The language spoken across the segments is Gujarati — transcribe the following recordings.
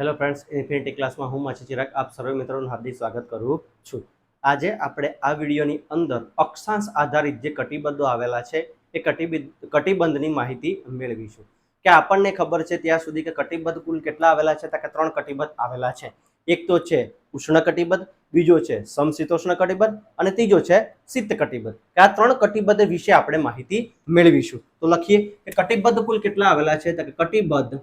હેલો ફ્રેન્ડ્સ ઇન્ફિનિટી ક્લાસમાં હું માછી ચિરાગ, આપ સર્વે મિત્રોનું હાર્દિક સ્વાગત કરું છું. આજે આપણે આ વિડીયોની અંદર અક્ષાંશ આધારિત જે કટિબદ્ધો આવેલા છે, એ કટિબદ્ધ કટિબંધની માહિતી મેળવીશું. કે આપણને ખબર છે ત્યાં સુધી કે કટિબદ્ધ કુલ કેટલા આવેલા છે? તો કે ત્રણ કટિબદ્ધ આવેલા છે. એક તો છે ઉષ્ણ કટિબદ્ધ બીજો છે સમશીતોષ્ણ કટિબદ્ધ અને ત્રીજો છે શીત કટિબદ્ધ કે આ ત્રણ કટિબદ્ધ વિશે આપણે માહિતી મેળવીશું. તો લખીએ કે કટિબદ્ધ કુલ કેટલા આવેલા છે? તો કે કટિબદ્ધ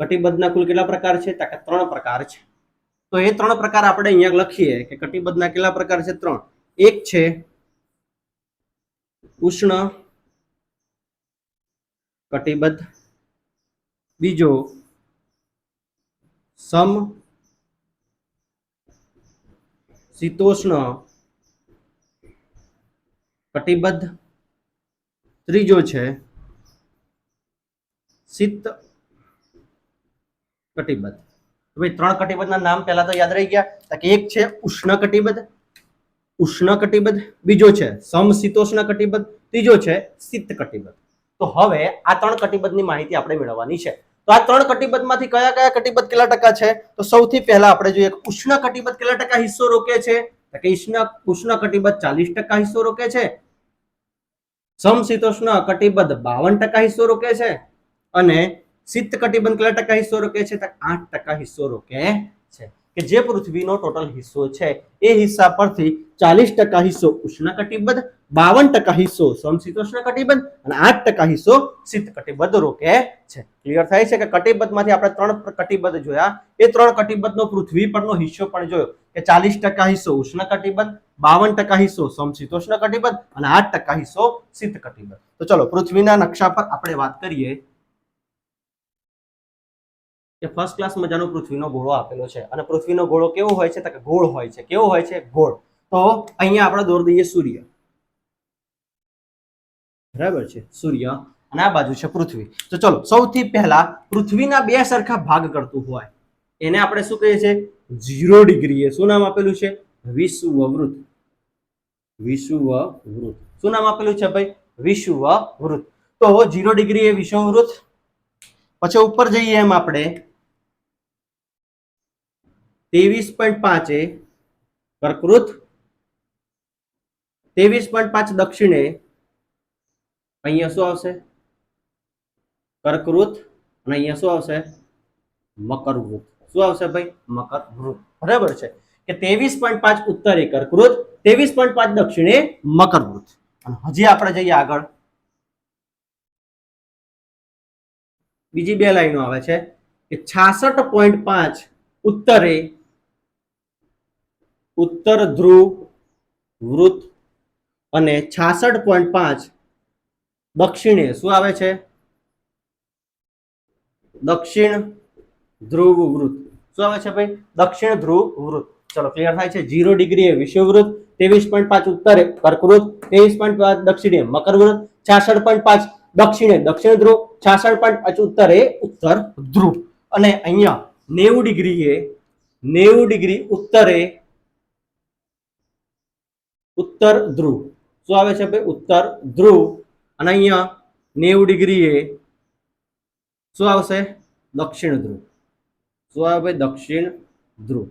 કટિબદ્ધના કુલ કેટલા પ્રકાર છે? તો કે ત્રણ પ્રકાર છે. તો એ ત્રણ પ્રકાર આપણે અહીંયા લખીએ કે કટિબદ્ધના કેટલા પ્રકાર છે? ત્રણ. એક છે ઉષ્ણ, કટિબદ્ધ. બીજો સમ, શીતોષ્ણ, કટિબદ્ધ. ત્રીજો છે શીત કટિબદ્ધ. ભાઈ ત્રણ કટિબદ્ધના નામ પહેલા તો યાદ રહી ગયા. કે એક છે ઉષ્ણ કટિબદ્ધ ઉષ્ણ કટિબદ્ધ, બીજો છે સમશીતોષ્ણ કટિબદ્ધ, ત્રીજો છે શીત કટિબદ્ધ. તો હવે આ ત્રણ કટિબદ્ધની માહિતી આપણે મેળવવાની છે. તો આ ત્રણ કટિબદ્ધમાંથી કયા કયા કટિબદ્ધ કેટલા ટકા છે? તો સૌથી પહેલા આપણે જોઈએ ઉષ્ણ કટિબદ્ધ કેટલા ટકા હિસ્સો રોકે છે? કે ઉષ્ણ ઉષ્ણ કટિબદ્ધ ચાલીસ ટકા હિસ્સો રોકે છે. સમશીતોષ્ણ કટિબદ્ધ બાવન ટકા હિસ્સો રોકે છે. અને શીત કટિબંધ કેટલા ટકા હિસ્સો રોકે છે? આઠ ટકા હિસ્સો રોકે છે. કે જે પૃથ્વીનો ટોટલ હિસ્સો છે, એ હિસ્સા પરથી ચાલીસ ટકા હિસ્સો ઉષ્ણ કટિબદ્ધ બાવન ટકા હિસ્સો સમશીતોષ્ણ કટિબંધ અને આઠ ટકા હિસ્સો શીત કટિબદ્ધ રોકે છે. ક્લિયર થાય છે કે કટિબદ્ધમાંથી આપણે ત્રણ કટિબદ્ધ જોયા? એ ત્રણ કટિબદ્ધનો પૃથ્વી પરનો હિસ્સો પણ જોયો કે ચાલીસ ટકા હિસ્સો ઉષ્ણ કટિબંધ બાવન ટકા હિસ્સો સમશીતોષ્ણ કટિબંધ અને આઠ ટકા હિસ્સો શીત કટિબંધ. તો ચલો, પૃથ્વીના નકશા પર આપણે વાત કરીએ. કે ફર્સ્ટ ક્લાસ મજાનો પૃથ્વીનો ગોળો આપેલો છે. અને પૃથ્વીનો ગોળો કેવો હોય છે? તો કે ગોળ હોય છે. કેવો હોય છે? ગોળ. તો અહીંયા આપણે દોર દઈએ સૂર્ય. બરાબર છે? સૂર્ય અને આ બાજુ છે પૃથ્વી. તો ચલો, સૌથી પહેલા પૃથ્વીના બે સરખા ભાગ કરતું હોય. એને આપણે શું કહીએ છીએ? ઝીરો ડિગ્રીએ. શું નામ આપેલું છે? વિશ્વવૃત વિશ્વવૃત શું નામ આપેલું છે ભાઈ? વિશ્વવૃત તો ઝીરો ડિગ્રી એ વિશ્વવૃત પછી ઉપર જઈએ એમ આપણે. ત્રેવીસ પોઈન્ટ પાંચે કર્કવૃત ત્રેવીસ પોઈન્ટ પાંચ દક્ષિણે અહીંયા શું આવશે? કર્કવૃત અને અહીંયા શું આવશે? મકરવૃત. શું આવશે ભાઈ? મકરવૃત. બરાબર છે. કે ત્રેવીસ પોઈન્ટ પાંચ ઉત્તરે કર્કવૃત, ત્રેવીસ પોઈન્ટ પાંચ દક્ષિણે મકરવૃત. અને હજી આપણે જઈએ આગળ. બીજી બે લાઈનો આવે છે કે છાસઠ પોઈન્ટ પાંચ ઉત્તરે ઉત્તર ધ્રુવ, વૃત્ત અને છાસઠ પોઈન્ટ પાંચ દક્ષિણે શું આવે છે? દક્ષિણ ધ્રુવ વૃત્ત. શું આવે છે ભાઈ? દક્ષિણ ધ્રુવ વૃત્ત. ચલો ક્લિયર થાય છે? જીરો ડિગ્રી એ વિષુવવૃત્ત, ત્રેવીસ પોઈન્ટ પાંચ ઉત્તરે કર્કવૃત ત્રેવીસ પોઈન્ટ પાંચ દક્ષિણે મકરવૃત છાસઠ પોઈન્ટ પાંચ દક્ષિણે દક્ષિણ ધ્રુવ, છાસઠ પોઈન્ટ પાંચ ઉત્તરે ઉત્તર ધ્રુવ. અને અહીંયા નેવું ડિગ્રીએ નેવું ડિગ્રી ઉત્તરે ઉત્તર ધ્રુવ. શું આવે છે ભાઈ? ઉત્તર ધ્રુવ. અને અહીંયા નેવું ડિગ્રીએ શું આવશે? દક્ષિણ ધ્રુવ. શું આવે ભાઈ? દક્ષિણ ધ્રુવ.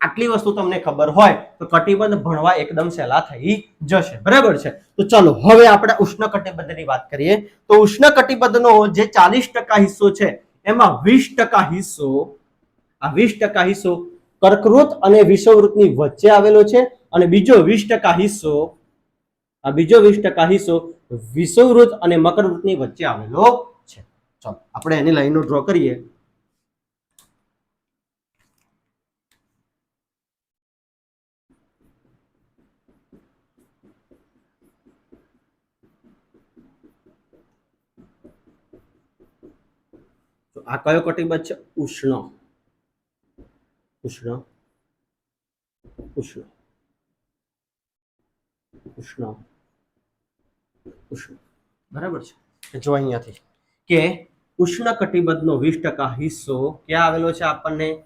આટલી વસ્તુ તમને ખબર હોય, તો કટિબંધ ભણવા એકદમ સહેલા થઈ જશે. બરાબર છે? તો ચલો, હવે આપણે ઉષ્ણ કટિબંધની વાત કરીએ. તો ઉષ્ણ કટિબંધનો જે ચાલીસ ટકા હિસ્સો છે, એમાં વીસ ટકા હિસ્સો, આ વીસ ટકા હિસ્સો કર્કવૃત અને વિષુવવૃત્તની વચ્ચે આવેલો છે. અને બીજો વીસ ટકા હિસ્સો, આ બીજો વીસ ટકા હિસ્સો વિષુવૃત અને મકરવૃત્તની વચ્ચે આવેલો છે. ચાલો, આપણે એની લાઈનો ડ્રો કરીએ. આ કયો કટિબંધ છે? ઉષ્ણ. ઉષ્ણ. ઉષ્ણ. ઉષ્ણ. ઉષ્ણ. બરાબર છે. જો અહીંયાથી કે ઉષ્ણ કટિબંધનો વીસ ટકા હિસ્સો ક્યાં આવેલો છે આપણને?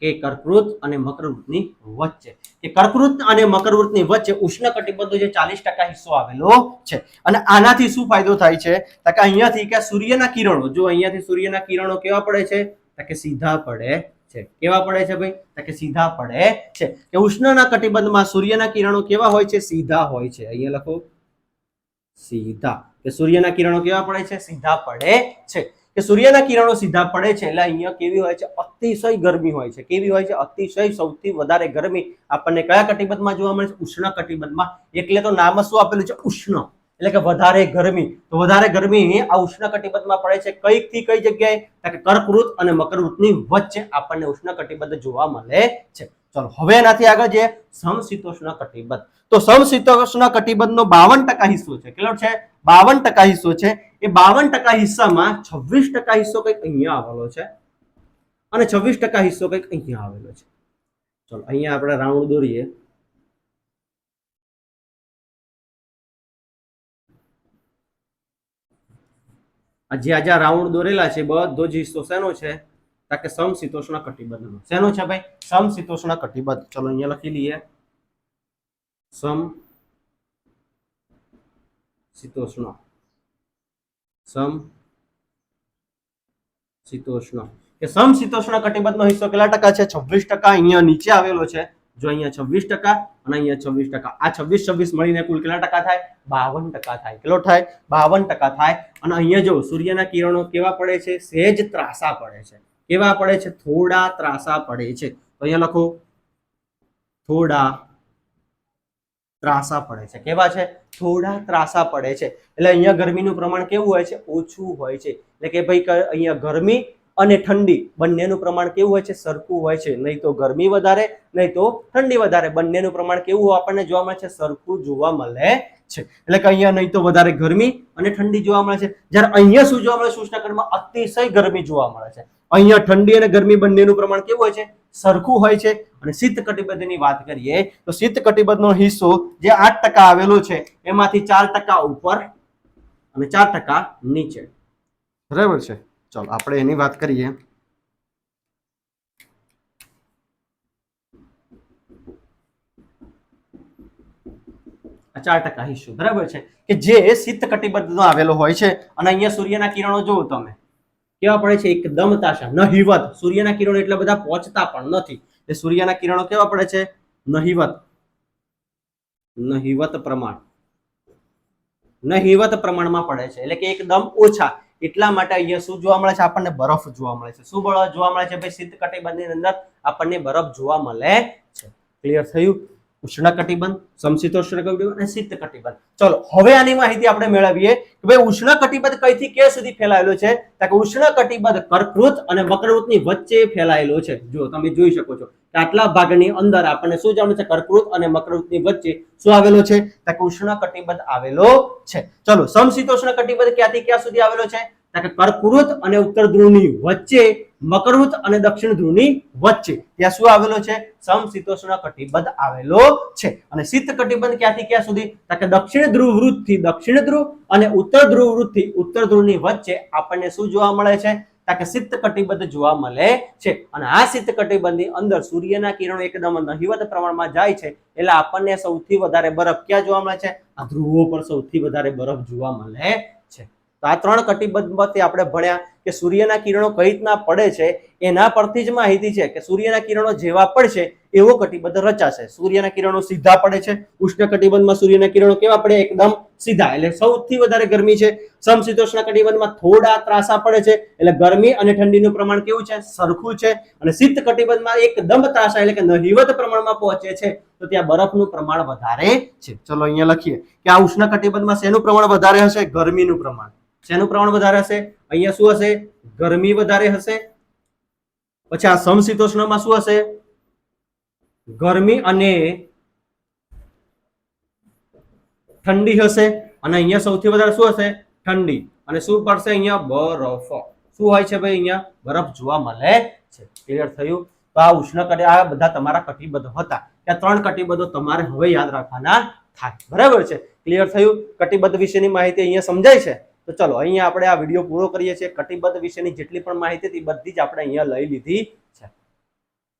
કે કર્કવૃત અને મકરવૃતની વચ્ચે. કે કર્કવૃત અને મકરવૃતની વચ્ચે ઉષ્ણ કટિબંધનો જે ચાલીસ ટકા હિસ્સો આવેલો છે. અને આનાથી શું ફાયદો થાય છે? કે અહીંયાથી કે સૂર્યના કિરણો જો અહીંયાથી સૂર્યના કિરણો કેવા પડે છે? કે સીધા પડે છે. કેવા પડે છે ભાઈ? કે સીધા પડે છે. કે ઉષ્ણના કટિબંધમાં સૂર્યના કિરણો કેવા હોય છે? સીધા હોય છે. અહીંયા લખો. સીધા. કે સૂર્યના કિરણો કેવા પડે છે? સીધા પડે છે. કે સૂર્યના કિરણો સીધા પડે છે એટલે અહીંયા કેવી હોય છે? અતિશય ગરમી હોય છે. કેવી હોય છે? અતિશય સૌથી વધારે ગરમી આપણને કયા કટિબંધમાં જોવા મળે છે? ઉષ્ણ કટિબંધમાં. એટલે તો નામ શું આપેલું છે? ઉષ્ણ. એટલે કે વધારે ગરમી. તો વધારે ગરમી આ ઉષ્ણ કટિબંધમાં પડે છે કઈ થી કઈ જગ્યાએ? કે કર્કવૃત અને મકરવૃતની વચ્ચે આપણને ઉષ્ણ કટિબંધ જોવા મળે છે. ચલો, હવે એનાથી આગળ જે સમશીતોષ્ણ કટિબંધ તો સમશીતોષ્ણ કટિબંધનો બાવન ટકા હિસ્સો છે. કેટલો છે? બાવન ટકા હિસ્સો છે. એ બાવન ટકા હિસ્સામાં છવ્વીસ ટકા હિસ્સો કંઈક અહીંયા આવેલો છે. અને છવ્વીસ ટકા હિસ્સો કંઈક અહીંયા આવેલો છે. ચલો, અહીંયા આપણે રાઉન્ડ દોરીએ. આ જે આજે રાઉન્ડ દોરેલા છે, બધો જ હિસ્સો શેનો છે? તા કે સમશીતોષ્ણ કટિબંધનો શેનો છે ભાઈ? સમશીતોષ્ણ કટિબંધ ચલો અહીંયા લખી લઈએ. સમ શીતોષ્ણ સમ શીતોષ્ણ કે સમશીતોષ્ણ કટિબંધનો હિસ્સો કેટલા ટકા છે? છવ્વીસ ટકા અહીંયા નીચે આવેલો છે. જો અહીંયા છવ્વીસ ટકા અને અહીંયા છવ્વીસ ટકા. આ છવ્વીસ છવ્વીસ મળીને કુલ કેટલા ટકા થાય? બાવન ટકા થાય. કેટલો થાય? બાવન ટકા થાય. અને અહીંયા જો સૂર્યના કિરણો કેવા પડે છે? સહેજ ત્રાસા પડે છે. કેવા પડે છે? થોડા ત્રાસા પડે છે. તો અહીંયા લખો, થોડા ત્રાસા પડે છે. કેવા છે? થોડા ત્રાસા પડે છે. એટલે અહીંયા ગરમીનું પ્રમાણ કેવું હોય છે? ઓછું હોય છે. એટલે કે ભાઈ અહીંયા ગરમી અને ઠંડી બંનેનું પ્રમાણ કેવું હોય છે? સરખું હોય છે. નહીં તો ગરમી વધારે, નહીં તો ઠંડી વધારે. બંનેનું પ્રમાણ કેવું આપણને જોવા મળે છે? સરખું જોવા મળે છે. એટલે કે અહીંયા નહીં તો વધારે ગરમી અને ઠંડી જોવા મળે છે. જ્યારે અહીંયા શું જોવા મળે? છે ઉષ્ણકંડમાં અતિશય ગરમી જોવા મળે છે. અહીંયા ઠંડી અને ગરમી બંનેનું પ્રમાણ કેવું હોય છે? સરખું હોય છે. અને શીત કટિબંધની વાત કરીએ, તો શીત કટિબંધનો હિસ્સો જે આઠ ટકા આવેલો છે, એમાંથી ચાર ટકા ઉપર અને ચાર ટકા નીચે. બરાબર છે? ચાલો, આપણે એની વાત કરીએ. ચાર ટકા હિસ્સો, બરાબર છે? કે જે શીત કટિબંધનો આવેલો હોય છે, અને અહીંયા સૂર્યના કિરણો જુઓ તમે. કેવા પડે છે? એકદમ તાશા નહિવત. સૂર્યના કિરણો એટલા બધા પહોંચતા પણ નથી. એ સૂર્યના કિરણો કેવા પડે છે? નહિવત. નહિવત પ્રમાણ. નહિવત પ્રમાણમાં પડે છે. એટલે કે એકદમ ઓછા. એટલા માટે અહીંયા શું જોવા મળે છે? આપણને બરફ જોવા મળે છે. શું બરફ જોવા મળે છે? ભાઈ શીત કટિબંધની અંદર આપણને બરફ જોવા મળે છે. ક્લિયર થયું? ઉષ્ણ કટિબંધ સમશીતોષ્ણ કટિબંધ અને શીત કટિબંધ ચલો, હવે આની માહિતી આપણે મેળવીએ કે ભાઈ ઉષ્ણ કટિબંધ કઈથી ક્યાં સુધી ફેલાયેલો છે? તો કે ઉષ્ણ કટિબંધ કર્કવૃત અને મકરવૃતની વચ્ચે ફેલાયેલો છે. જો તમે જોઈ શકો છો કે આટલા ભાગની અંદર આપણને શું જાણવું છે? કર્કવૃત અને મકરવૃતની વચ્ચે શું આવેલો છે? તો કે ઉષ્ણ કટિબંધ આવેલો છે. ચલો, સમશીતોષ્ણ કટિબંધ ક્યાંથી ક્યાં સુધી આવેલો છે? કે કર્કવૃત અને ઉત્તર ધ્રુવની વચ્ચે, મકરવૃત અને દક્ષિણ ધ્રુવની વચ્ચે. ત્યાં શું આવેલો છે? સમશીતોષ્ણ કટિબંધ આવેલો છે. અને શીત કટિબંધ ક્યાંથી ક્યાં સુધી? કે દક્ષિણ ધ્રુવ વૃત્તથી દક્ષિણ ધ્રુવ અને ઉત્તર ધ્રુવ વૃત્તથી ઉત્તર ધ્રુવની વચ્ચે આપણને શું જોવા મળે છે? કે શીત કટિબંધ જોવા મળે છે. અને આ શીત કટિબંધની અંદર સૂર્યના કિરણો એકદમ નહિવત પ્રમાણમાં જાય છે. એટલે આપણને સૌથી વધારે બરફ ક્યાં જોવા મળે છે? આ ધ્રુવો પર સૌથી વધારે બરફ જોવા મળે તો આ ત્રણ કટિબંધમાંથી આપણે ભણ્યા કે સૂર્યના કિરણો કઈ રીતના પડે છે, એના પરથી જ માહિતી છે કે સૂર્યના કિરણો જેવા પડશે એવો કટિબંધ રચાશે. સૂર્યના કિરણો સીધા પડે છે, ઉષ્ણ કટિબંધમાં સૂર્યના કિરણો કેવા પડે? એકદમ સીધા. એટલે સૌથી વધારે ગરમી છે, સમશીતોષ્ણ કટિબંધમાં થોડા ત્રાસા પડે છે, એટલે ગરમી અને ઠંડીનું પ્રમાણ કેવું છે? સરખું છે. અને શીત કટિબંધમાં એકદમ ત્રાસા, એટલે કે નહિવત પ્રમાણમાં પહોંચે છે, તો ત્યાં બરફનું પ્રમાણ વધારે છે. ચલો અહીંયા લખીએ કે આ ઉષ્ણ કટિબંધમાં શેનું પ્રમાણ વધારે હશે? ગરમીનું પ્રમાણ. શેનું પ્રમાણ વધારે હશે? અહીંયા શું હશે? ગરમી વધારે હશે. પછી આ સમશીતોષ્ણમાં શું હશે? ગરમી અને ઠંડી હશે. અને અહીંયા સૌથી વધારે શું હશે? ઠંડી. અને શું પડશે અહીંયા? બરફ. શું હોય છે ભાઈ અહીંયા? બરફ જોવા મળે છે. ક્લિયર થયું? તો આ ઉષ્ણ કટિ આ બધા તમારા કટિબદ્ધ હતા. ત્યાં ત્રણ કટિબદ્ધો તમારે હવે યાદ રાખવાના થાય. બરાબર છે? ક્લિયર થયું? કટિબદ્ધ વિશેની માહિતી અહીંયા સમજાય છે. તો ચલો, અહીંયા આપણે આ વીડિયો પૂરો કરીએ છીએ. કટિબદ્ધ વિશેની જેટલી પણ માહિતી હતી બધી જ આપણે અહીંયા લઈ લીધી.